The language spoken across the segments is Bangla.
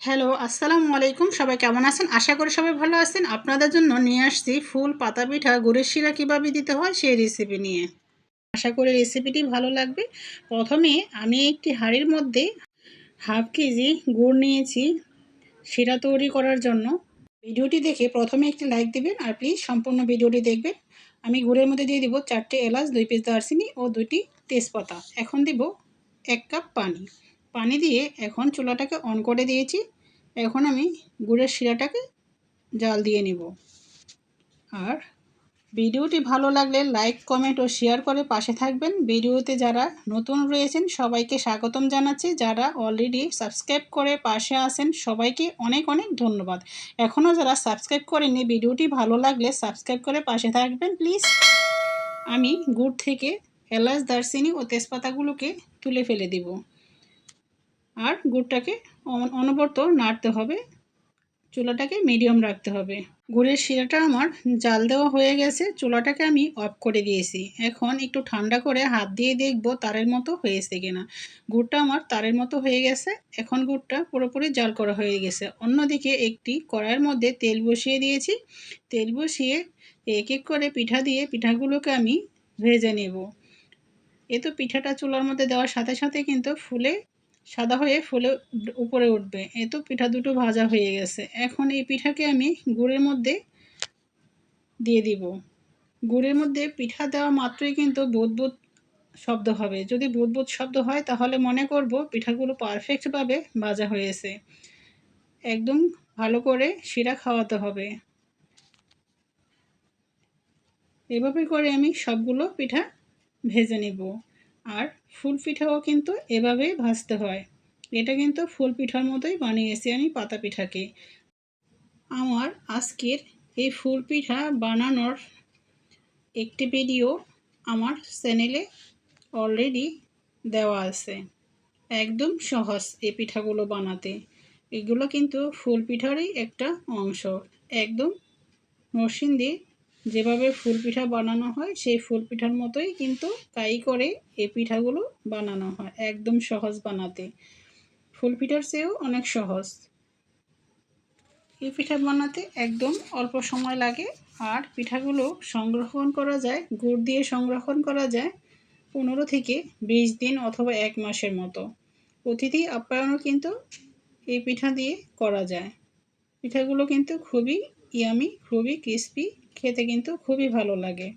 হ্যালো, আসসালামু আলাইকুম। সবাই কেমন আছেন? আশা করি সবাই ভালো আছেন। আপনাদের জন্য নিয়ে আসছি ফুল, পাতা পিঠা, গুড়ের শিরা কীভাবে দিতে হয় সেই রেসিপি নিয়ে। আশা করি রেসিপিটি ভালো লাগবে। প্রথমে আমি একটি হাঁড়ির মধ্যে হাফ কেজি গুড় নিয়েছি শিরা তৈরি করার জন্য। ভিডিওটি দেখে প্রথমে একটি লাইক দেবেন আর প্লিজ সম্পূর্ণ ভিডিওটি দেখবেন। আমি গুড়ের মধ্যে দিয়ে দিব চারটে এলাচ, দুই পিস দারচিনি ও দুটি তেজপাতা। এখন দিব এক কাপ পানি। পানি দিয়ে এখন চুলাটাকে অন করে দিয়েছি। এখন আমি গুড়ের শিরাটাকে জাল দিয়ে নিব। আর ভিডিওটি ভালো লাগলে লাইক কমেন্ট ও শেয়ার করে পাশে থাকবেন। ভিডিওতে যারা নতুন রয়েছেন, সবাইকে স্বাগতম জানাচ্ছি। যারা অলরেডি সাবস্ক্রাইব করে পাশে আছেন, সবাইকে অনেক অনেক ধন্যবাদ। এখনও যারা সাবস্ক্রাইব করেনি ভিডিওটি ভালো লাগলে সাবস্ক্রাইব করে পাশে থাকবেন প্লিজ আমি গুড় থেকে এলাচ, দারচিনি ও তেজপাতাগুলোকে তুলে ফেলে দিব। আর গুড়টাকে অনবরত নাড়তে হবে। চুলাটাকে মিডিয়াম রাখতে হবে। গুড়ের শিরাটা আমার জাল দেওয়া হয়ে গেছে। চুলাটাকে আমি অফ করে দিয়েছি। এখন একটু ঠান্ডা করে হাত দিয়ে দেখব তারের মতো হয়েছে কিনা। গুড়টা আমার তারের মতো হয়ে গেছে। এখন গুড়টা পুরোপুরি জাল করা হয়ে গেছে। অন্যদিকে একটি কড়াইয়ের মধ্যে তেল বসিয়ে দিয়েছি। তেল বসিয়ে এক এক করে পিঠা দিয়ে পিঠাগুলোকে আমি ভেজে নেব। এ তো পিঠাটা চুলার মধ্যে দেওয়ার সাথে সাথে কিন্তু ফুলে সাদা হয়ে ফুলে উপরে উঠবে। এ তো পিঠা দুটো ভাজা হয়ে গেছে। এখন এই পিঠাকে আমি গুড়ের মধ্যে দিয়ে দিব। গুড়ের মধ্যে পিঠা দেওয়া মাত্রই কিন্তু বুধ শব্দ হবে। যদি বুধ শব্দ হয়, তাহলে মনে করব পিঠাগুলো পারফেক্টভাবে ভাজা হয়েছে। একদম ভালো করে শিরা খাওয়াতে হবে। এভাবে করে আমি সবগুলো পিঠা ভেজে নেব। আর ফুল পিঠাও কিন্তু এভাবেই ভাজতে হয়। এটা কিন্তু ফুল পিঠার মতোই বানিয়েছি আমি পাতা পিঠাকে। আমার আজকের এই ফুল পিঠা বানানোর একটি ভিডিও আমার চ্যানেলে অলরেডি দেওয়া আছে। একদম সহজ এই পিঠাগুলো বানাতে। এগুলো কিন্তু ফুল পিঠারই একটা অংশ। একদম নরসিং দিয়ে যেভাবে ফুল পিঠা বানানো হয়, সেই ফুল পিঠার মতোই কিন্তু কাই করে এই পিঠাগুলো বানানো হয়, একদম সহজ বানাতে। ফুল পিঠার চেয়েও অনেক সহজ। এই পিঠা বানাতে একদম অল্প সময় লাগে আর পিঠাগুলো সংরক্ষণ করা যায়, গুড় দিয়ে সংরক্ষণ করা যায় পনেরো থেকে বিশ দিন অথবা এক মাসের মতো। অতিথি আপ্যায়নও কিন্তু এই পিঠা দিয়ে করা যায়। পিঠাগুলো কিন্তু খুবই ইয়ামি খুবই ক্রিস্পি, খেতে কিন্তু খুবই ভালো লাগে।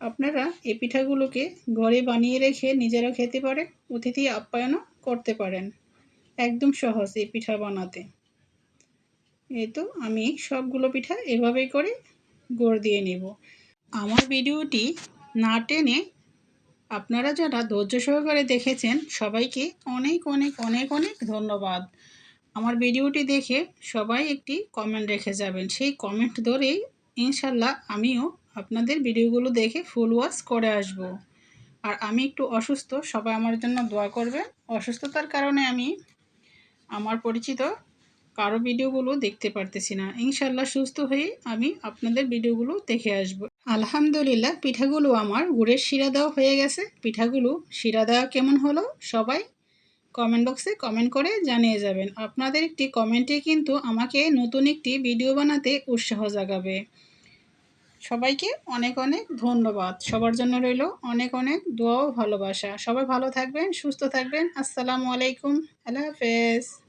আপনারা এই পিঠাগুলোকে ঘরে বানিয়ে রেখে নিজেরা খেতে পারেন, অতিথি আপ্যায়নও করতে পারেন। একদম সহজ এই পিঠা বানাতে। এই তো আমি সবগুলো পিঠা এভাবেই করে গড় দিয়ে নেব। আমার ভিডিওটি না টেনে আপনারা যারা ধৈর্য সহকারে দেখেছেন, সবাইকে অনেক অনেক অনেক অনেক ধন্যবাদ। আমার ভিডিওটি দেখে সবাই একটি কমেন্ট রেখে যাবেন। সেই কমেন্ট ধরেই ইনশাল্লাহ আমিও আপনাদের ভিডিওগুলো দেখে ফুল ওয়াশ করে আসব। আর আমি একটু অসুস্থ, সবাই আমার জন্য দোয়া করবেন। অসুস্থতার কারণে আমি আমার পরিচিত কারও ভিডিওগুলো দেখতে পারতেছি না। ইনশাল্লাহ সুস্থ হয়ে আমি আপনাদের ভিডিওগুলো দেখে আসব। আলহামদুলিল্লাহ, পিঠাগুলো আমার গুড়ের শিরা দেওয়া হয়ে গেছে। পিঠাগুলো শিরা দেওয়া কেমন হলো সবাই কমেন্ট বক্সে কমেন্ট করে জানিয়ে যাবেন। আপনাদের একটি কমেন্টে কিন্তু আমাকে নতুন একটি ভিডিও বানাতে উৎসাহ জাগাবে। সবাইকে অনেক অনেক ধন্যবাদ। সবার জন্য রইল অনেক অনেক দোয়াও ভালোবাসা। সবাই ভালো থাকবেন, সুস্থ থাকবেন। আসসালামু আলাইকুম। আল্লাহ হাফেজ।